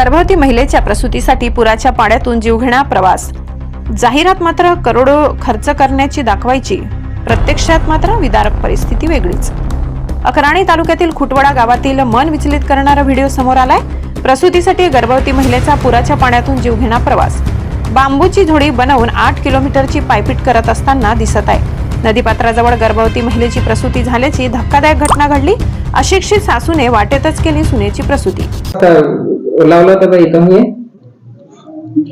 गर्भवती महिलेच्या प्रसूतीसाठी पुराच्या पाण्यातून जीवघेणा प्रवास. जाहिरात मात्र करोडो खर्च करण्याची दाखवायची. प्रत्यक्षात मात्र विदारक परिस्थिती वेगळीच. अकराणी तालुक्यातील खुटवडा गावातील मन विचलित करणारा व्हिडिओ समोर आलाय. प्रसूतीसाठी गर्भवती महिलेचा पुराच्या पाण्यातून जीवघेणा प्रवास. बांबूची झोडी बनवून आठ किलोमीटरची पायपीट करत असताना दिसत आहे. नदीपात्राजवळ गर्भवती महिलेची प्रसूती झाल्याची धक्कादायक घटना घडली. अशिक्षित सासूने वाटेतच केली सुनेची प्रसूती. लावला होता बाई कमी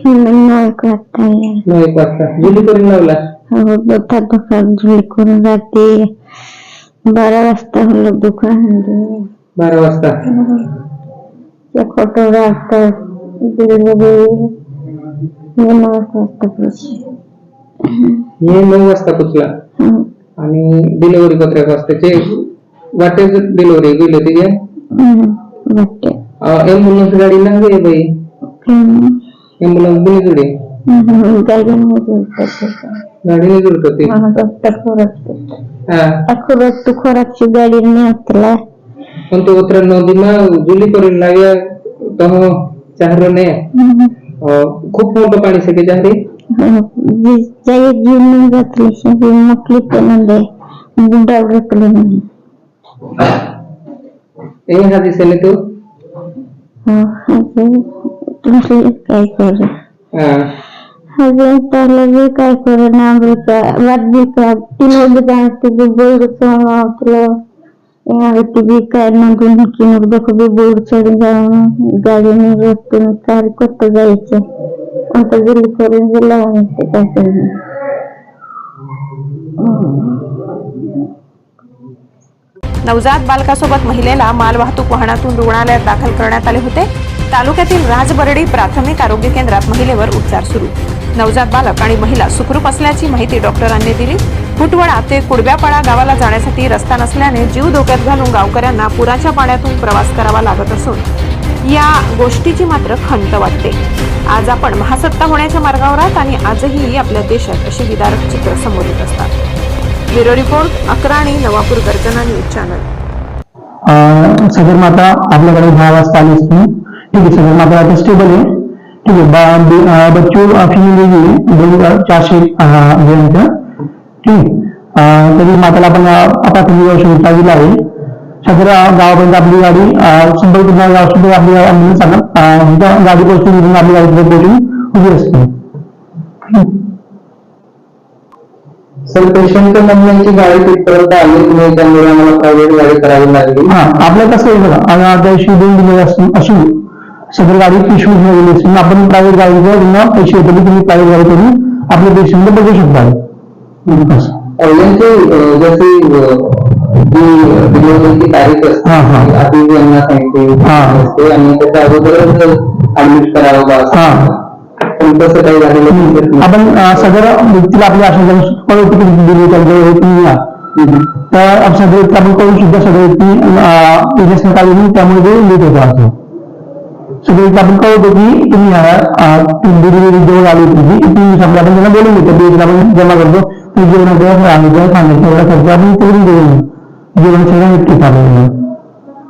नाही करता येईल नऊ एक वाजता जुली करून लावला? हो दुखा दुखा झुली करून जाते बारा वाजता हल्लो दुकान बारा वाजता? राहतात. नऊ वाजता पैसे मी नऊ वाजता पोचला आणि डिलिव्हरी पत्रक वाजताचे वाटेच डिलिव्हरी गेली होती काय वाटते एम्ब्युलन्स गाडी नाही आहे बाई एम्ब्युलन्स कुणी जुडे गाडीमध्ये गाडीने जुडत होती हा खोराक तू खोराकची गाडी नेतला पण तो उतर नदीमा जुली करून लाव्या तो चाहरोने खूप मोठं पाणी सके चाहरे जाई जीवन घातली सगळी मोकळी पण बुडा रकले नाही ए हा दिसेल तू तुमचे काय कर हा अजून त्याला बी काय कर ना का वाट बी का तिला बी काय तुझे बोर्ड तुला यावरती बी काय नंदून की मग देखो बी बोर्ड चढून जाऊन गाडीने रस्तून कार करत जायचं आता गेली नवजात बालकासोबत महिलेला मालवाहतूक वाहनातून रुग्णालयात दाखल करण्यात आले होते. तालुक्यातील राजबरडी प्राथमिक आरोग्य केंद्रात महिलेवर उपचार सुरू. नवजात बालक आणि महिला सुखरूप असल्याची माहिती डॉक्टरांनी दिली. फुटवडा ते कुडब्यापाडा गावाला जाण्यासाठी रस्ता नसल्याने जीव धोक्यात घालून गावकऱ्यांना पुराच्या पाण्यातून प्रवास करावा लागत असून या गोष्टीची मात्र खंत वाटते. आज आपण महासत्ता होण्याच्या मार्गावर आहात आणि आजही आपल्या देशात अशी विदारक चित्र समोर येत असतात. ब्युरो रिपोर्ट अकरा आणि नवापूर गर्जना न्यूज चॅनल. अं, सदरमाता आपल्याकडे दहा वाजता आली असते. ठीक आहे सदरमाता आता स्टेबल आहे. ठीक आहे बच्चू फिमेल वेगळी म्हणजे दोन चारशे अं, ठीक आहे. तरी माताला आपण अपात्र औषध दिला आहे. सदर गावापर्यंत आपली गाडी शंभर किलोमीटर गाव सुद्धा आपली ॲम्ब्युलन्स चालत गाडी पोहोचून आपली गाडी पोहोचून उभी असते. सर पेशंटच्या नमुन्यांची गाडी तिथपर्यंत आली नाही त्यामुळे आम्हाला प्रायव्हेट गाडी करावी लागली हा आपलं कसं आहे बघा आता त्या दिवशी दोन दिले असतील अशी सदर गाडी पिशवी घेऊन गेली असेल आपण प्रायव्हेट गाडीवर त्यांना पैसे येतो तुम्ही प्रायव्हेट गाडी करून आपले पेशंट बघू शकता असं. यांची अं, जशी अं, जी डिलिव्हरीची तारीख असते हा, हा. आधी यांना सांगितली हा. असते आणि त्याच्या अगोदरच ऍडमिट करावं बा असं. हा पण तसं काही झालेलं नाही. आपण अं, सदर व्यक्तीला आपली आशा कळवतो की दिली त्यांच्या या तर आपण व्यक्ती आपण कळू सुद्धा सदर व्यक्ती एजन्सी काढून त्यामुळे ते लेट होतो असं. सगळे व्यक्ती आपण कळवतो की तुम्ही या डिलिव्हरी जेवण आली तुझी तीन दिवसामध्ये आपण त्यांना बोलून घेतो आपण जमा करतो. ते जेवणाचं सांगितलं सांगितलं एवढा खर्च आपण करून देऊ जेवण सगळं नक्की चालू